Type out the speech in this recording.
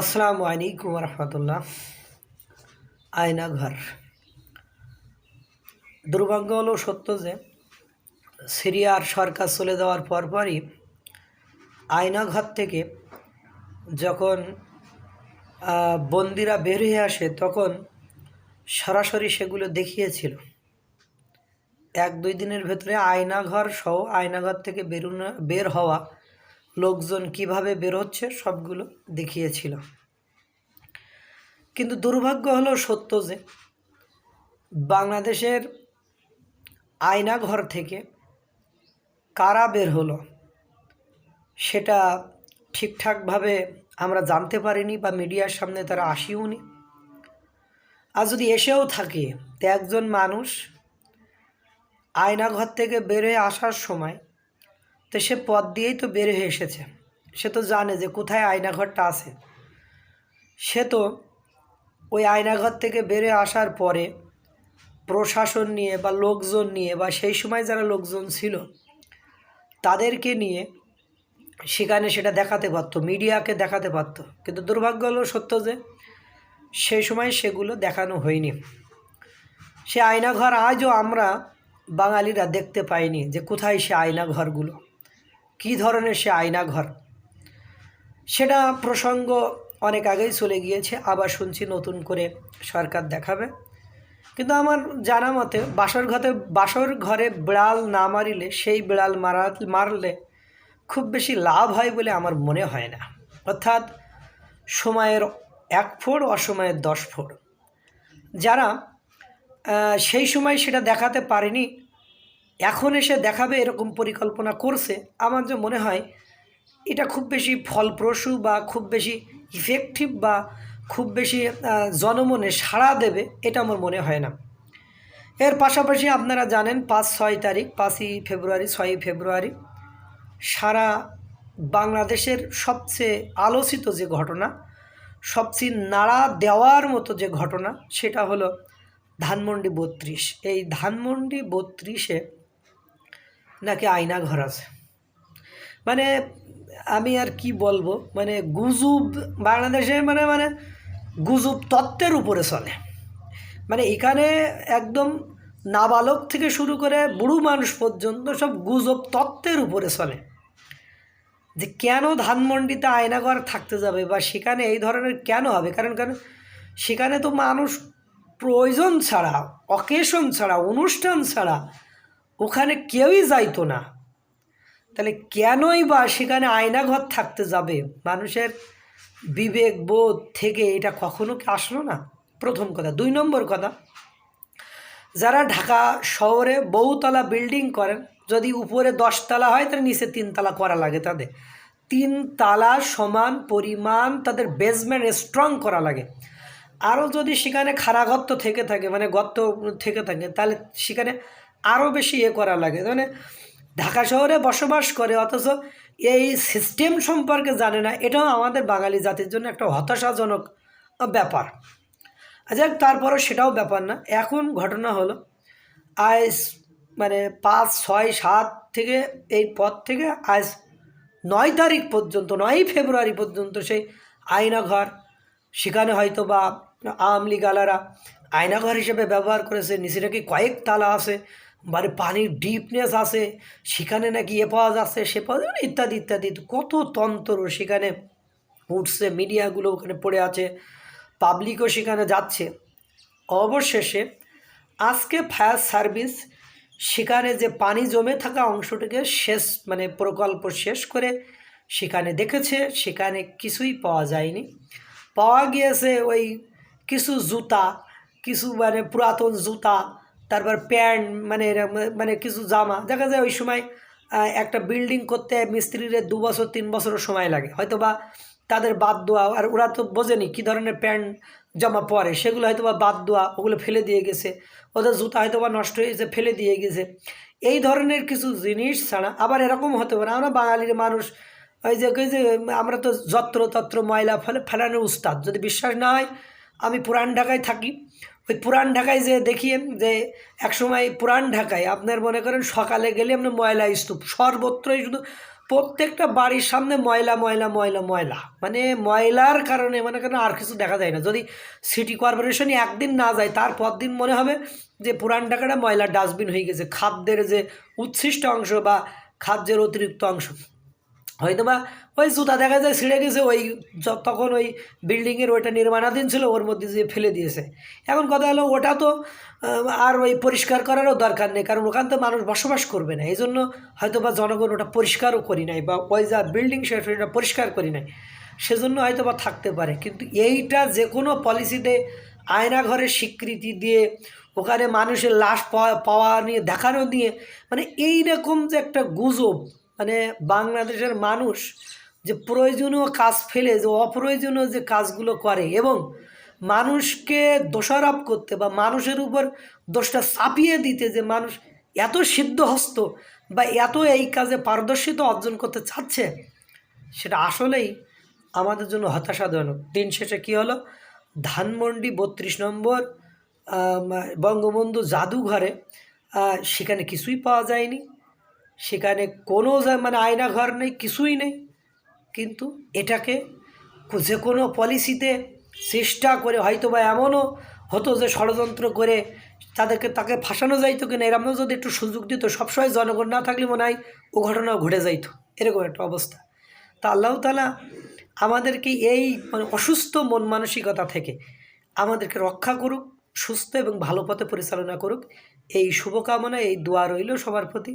আসসালামু আলাইকুম রহমতুল্লাহ আয়না ঘর দুর্ভাগ্য হলো সত্য যে, সিরিয়ার সরকার চলে যাওয়ার পরপরই আয়না ঘর থেকে যখন বন্দিরা বের হয়ে আসে, তখন সরাসরি সেগুলো দেখিয়েছিল। এক দুই দিনের ভেতরে আয়নাঘর সহ আয়নাঘর থেকে বেরোনো, বের হওয়া লোকজন কীভাবে বের হচ্ছে সবগুলো দেখিয়েছিল। কিন্তু দুর্ভাগ্য হলো সত্য যে, বাংলাদেশের আয়নাঘর থেকে কারা বের হলো, সেটা ঠিকঠাকভাবে আমরা জানতে পারিনি বা মিডিয়ার সামনে তারা আসিও নি। আর যদি এসেও থাকে, তো একজন মানুষ আয়নাঘর থেকে বের হয়ে আসার সময় তো সে পথ দিয়েই তো বের হয়ে এসেছে। সে তো জানে যে কোথায় আয়নাঘরটা আছে। সে তো ওই আয়নাঘর থেকে বেরে আসার পরে প্রশাসন নিয়ে বা লোকজন নিয়ে বা সেই সময় যারা লোকজন ছিল, তাদেরকে নিয়ে সেখানে সেটা দেখাতে পারতো, মিডিয়াকে দেখাতে পারতো। কিন্তু দুর্ভাগ্য হলো সত্য যে সেই সময় সেগুলো দেখানো হয়নি। সে আয়নাঘর আজও আমরা বাঙালিরা দেখতে পাইনি যে কোথায় সে আয়নাঘরগুলো। কী ধরনের সে আয়নাঘর? সেটা প্রসঙ্গ অনেক আগেই চলে গিয়েছে, আবার শুনছি নতুন করে সরকার দেখাবে। কিন্তু আমার জানা মতে, বাসর ঘরে বাসর ঘরে বিড়াল না মারিলে, সেই বিড়াল মারা, মারলে খুব বেশি লাভ হয় বলে আমার মনে হয় না। অর্থাৎ সময়ের এক ফোড়, অসময়ের দশ ফোড়। যারা সেই সময় সেটা দেখাতে পারেনি এখন এসে দেখাবে এরকম পরিকল্পনা করছে। আমার যে মনে হয়, এটা খুব বেশি ফলপ্রসূ বা খুব বেশি ইফেক্টিভ বা খুব বেশি জনমনে সাড়া দেবে, এটা আমার মনে হয় না। এর পাশাপাশি আপনারা জানেন, পাঁচ ছয় তারিখ, পাঁচই ফেব্রুয়ারি, ছয়ই ফেব্রুয়ারি সারা বাংলাদেশের সবচেয়ে আলোচিত যে ঘটনা, সবচেয়ে নাড়া দেওয়ার মতো যে ঘটনা, সেটা হলো ধানমন্ডি বত্রিশ। এই ধানমন্ডি বত্রিশে নাকি আয়না ঘর আছে? মানে আমি আর কি বলব মানে গুজব বাংলাদেশে মানে মানে গুজব তত্ত্বের উপরে চলে। মানে এখানে একদম নাবালক থেকে শুরু করে বুড়ো মানুষ পর্যন্ত সব গুজব তত্ত্বের উপরে চলে। যে কেন ধানমন্ডিতে আয়নাঘর থাকতে যাবে বা সেখানে এই ধরনের কেন হবে? কারণ কারণ সেখানে তো মানুষ প্রয়োজন ছাড়া, অকেশন ছাড়া, অনুষ্ঠান ছাড়া ওখানে কেউই যাইতো না। তাহলে কেনই বা সেখানে আয়নাঘর থাকতে যাবে? মানুষের বিবেক, বোধ থেকে এটা কখনো কি আসলো না? প্রথম কথা। দুই নম্বর কথা, যারা ঢাকা শহরে বহুতলা বিল্ডিং করেন, যদি উপরে দশতলা হয়, তাহলে নিচে তিনতলা করা লাগে তাদের। তিন তালা সমান পরিমাণ তাদের বেসমেন্ট স্ট্রং করা লাগে। আরও যদি সেখানে খাড়া গর্ত থেকে থাকে মানে গর্ত থেকে থাকে, তাহলে সেখানে আরও বেশি ইয়ে করা লাগে। মানে ঢাকা শহরে বসবাস করে, অথচ এই সিস্টেম সম্পর্কে জানে না, এটাও আমাদের বাঙালি জাতির জন্য একটা হতাশাজনক ব্যাপার। আচ্ছা তারপরও সেটাও ব্যাপার না। এখন ঘটনা হলো আজ মানে পাঁচ, ছয়, সাত থেকে এই পথ থেকে আজ নয় তারিখ পর্যন্ত নয়ই ফেব্রুয়ারি পর্যন্ত সেই আয়নাঘর, সেখানে হয়তো বা আওয়ামী লীগ আলারা আয়নাঘর হিসেবে ব্যবহার করেছে, নিচে নাকি কয়েক তালা আছে। মানে পানির ডিপনেস আছে, সেখানে নাকি এ পাওয়া যাচ্ছে, সে পাওয়া যাবে ইত্যাদি ইত্যাদি। কত তন্ত্র সেখানে উঠছে, মিডিয়াগুলো ওখানে পড়ে আছে পাবলিকও সেখানে যাচ্ছে। অবশেষে আজকে ফায়ার সার্ভিস সেখানে যে পানি জমে থাকা অংশটিকে শেষ মানে প্রকল্প শেষ করে সেখানে দেখেছে, সেখানে কিছুই পাওয়া যায়নি। পাওয়া গিয়েছে ওই কিছু জুতা, কিছু মানে পুরাতন জুতা তারপর প্যান্ট মানে মানে কিছু জামা। দেখা যায় ওই সময় একটা বিল্ডিং করতে মিস্ত্রিদের দু বছর, তিন বছরও সময় লাগে। হয়তো বা তাদের বাদ দেওয়া, আর ওরা তো বোঝেনি কী ধরনের প্যান্ট, জামা পরে। সেগুলো হয়তো বা বাদ দেওয়া, ওগুলো ফেলে দিয়ে গেছে। ওদের জুতা হয়তো বা নষ্ট হয়ে গেছে, ফেলে দিয়ে গেছে। এই ধরনের কিছু জিনিস ছাড়া আবার এরকম হতে পারে। আমরা বাঙালির মানুষ, ওই যে ওই যে, আমরা তো যত্র তত্র ময়লা ফেলে ফেলানোর উস্তাদ। যদি বিশ্বাস না হয়, আমি পুরান ঢাকায় থাকি। ওই পুরান ঢাকায় যে দেখি যে একসময় পুরান ঢাকায় আপনার মনে করেন সকালে গেলে আপনার ময়লা স্তূপ, সর্বত্রই শুধু প্রত্যেকটা বাড়ির সামনে ময়লা ময়লা ময়লা ময়লা। মানে ময়লার কারণে মানে কেন আর কিছু দেখা যায় না। যদি সিটি কর্পোরেশনই একদিন না যায় তার দিন মনে হবে যে পুরান ঢাকাটা ময়লার ডাস্টবিন হয়ে গেছে। খাদ্যের যে উচ্ছিষ্ট অংশ বা খাদ্যের অতিরিক্ত অংশ। হয়তো বা ওই জুতা দেখা যায় ছিঁড়ে গেছে, ওই তখন ওই বিল্ডিংয়ের ওইটা নির্মাণাধীন ছিল, ওর মধ্যে দিয়ে ফেলে দিয়েছে। এখন কথা হলো ওটা তো আর ওই পরিষ্কার করারও দরকার নেই, কারণ ওখান তো মানুষ বসবাস করবে না। এই জন্য হয়তো বা জনগণ ওটা পরিষ্কারও করি নাই, বা ওই যা বিল্ডিং সেটা পরিষ্কার করি নাই। সেজন্য হয়তো বা থাকতে পারে, কিন্তু এইটা যে কোনো পলিসিতে আয়নাঘরের স্বীকৃতি দিয়ে, ওখানে মানুষের লাশ পাওয়া নিয়ে, দেখানো নিয়ে মানে এই রকম যে একটা গুজব মানে বাংলাদেশের মানুষ যে প্রয়োজনীয় কাজ ফেলে, যে অপ্রয়োজনীয় যে কাজগুলো করে এবং মানুষকে দোষারোপ করতে বা মানুষের উপর দোষটা চাপিয়ে দিতে যে মানুষ এত সিদ্ধহস্ত বা এত এই কাজে পারদর্শিতা অর্জন করতে চাচ্ছে, সেটা আসলেই আমাদের জন্য হতাশাজনক। দিন শেষে কী হলো? ধানমন্ডি বত্রিশ নম্বর বঙ্গবন্ধু জাদুঘরে সেখানে কিছুই পাওয়া যায়নি। সেখানে কোনো মানে আয়নাঘর নেই, কিছুই নেই। কিন্তু এটাকে যে কোনো পলিসিতে চেষ্টা করে হয়তো বা এমনও হতো যে ষড়যন্ত্র করে তাদেরকে, তাকে ফাঁসানো যাইতো কিনা এরকমও যদি একটু সুযোগ দিত, সবসময় জনগণ না থাকলে মনে হয় ও ঘটনাও ঘটে যাইতো। এরকম একটা অবস্থা। তা আল্লাহ তালা আমাদেরকে এই মানে অসুস্থ মন মানসিকতা থেকে আমাদেরকে রক্ষা করুক, সুস্থ এবং ভালো পথে পরিচালনা করুক। এই শুভকামনা এই দোয়া রইল সবার প্রতি।